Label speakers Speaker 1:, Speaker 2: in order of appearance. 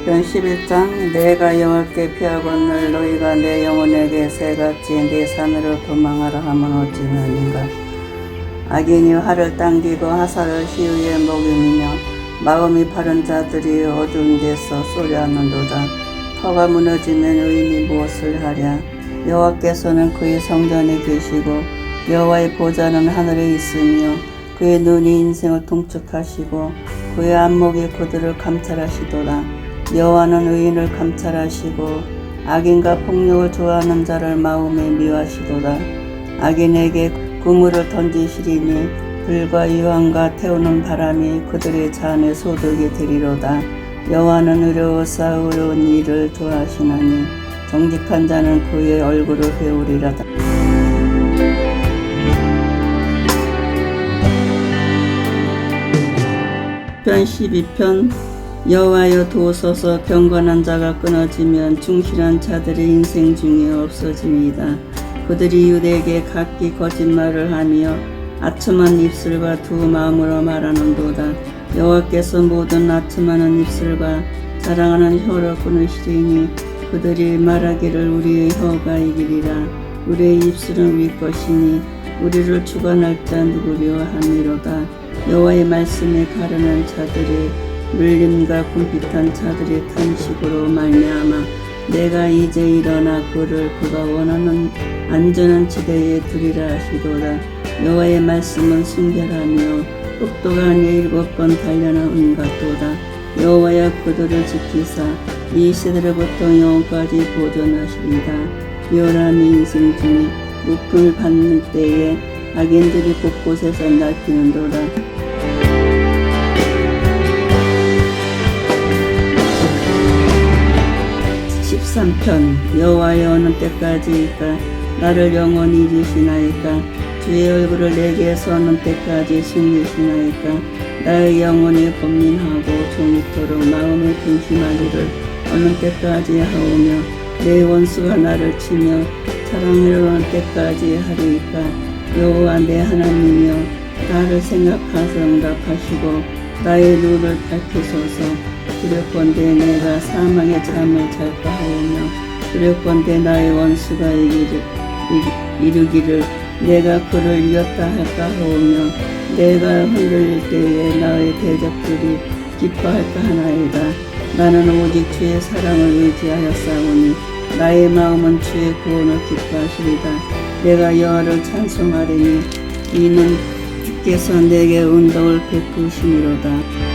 Speaker 1: 시편 11장 내가 여호와께 피하거늘 너희가 내 영혼에게 새같이 내 산으로 도망하라 하면 어찌하는가? 악인이 활을 당기고 하사를 시위에 먹이며 마음이 바른 자들이 어두운 데서 쏘려하는도다. 터가 무너지면 의인이 무엇을 하랴? 여호와께서는 그의 성전에 계시고 여호와의 보좌는 하늘에 있으며 그의 눈이 인생을 통축하시고 그의 안목이 그들을 감찰하시도다 여호와는 의인을 감찰하시고 악인과 폭력을 좋아하는 자를 마음에 미워하시도다. 악인에게 그물을 던지시리니 불과 유황과 태우는 바람이 그들의 잔에 소득이 되리로다. 여호와는 의로워서 의로운 일을 좋아하시나니 정직한 자는 그의 얼굴을 배우리라다. 편 12편 여호와여 도우소서 경건한 자가 끊어지면 충실한 자들의 인생 중에 없어집니다. 그들이 유대에게 각기 거짓말을 하며 아첨한 입술과 두 마음으로 말하는도다. 여호와께서 모든 아첨하는 입술과 자랑하는 혀를 끊으시리니 그들이 말하기를 우리의 혀가 이기리라. 우리의 입술은 우리 것이니 우리를 주관할 자 누구려 함이로다. 여호와의 말씀에 가르는 자들의 물림과 궁핍한 자들의 탄식으로 말미암아 내가 이제 일어나 그를 그가 원하는 안전한 지대에 두리라 하시도다. 여호와의 말씀은 순결하며 똑똑한 일곱 번 단련한 같도다. 여호와여 그들을 지키사 이 시대로부터 영원까지 보존하시리다. 요람이 인생 중에 높음을 받는 때에 악인들이 곳곳에서 날뛰는도다. 13편 여호와여 어느 때까지일까? 나를 영원히 잊으시나이까? 주의 얼굴을 내게서 어느 때까지 숨기시나이까? 나의 영혼이 범민하고 종이토록 마음에 근심하기를 어느 때까지 하오며 내 원수가 나를 치며 사랑을 어느 때까지 하리이까? 여호와 내 하나님이여 나를 생각하사 응답하시고 나의 눈을 밝히소서 두렵건대 내가 사망의 잠을 잘까 하오며 두렵건대 나의 원수가 이기를, 이- 이르기를 내가 그를 이겼다 할까 하오며 내가 흔들릴 때에 나의 대적들이 기뻐할까 하나이다. 나는 오직 주의 사랑을 의지하여 싸우니 나의 마음은 주의 구원을 기뻐하시리다. 내가 여호와를 찬송하리니 이는 주께서 내게 운동을 베푸심이로다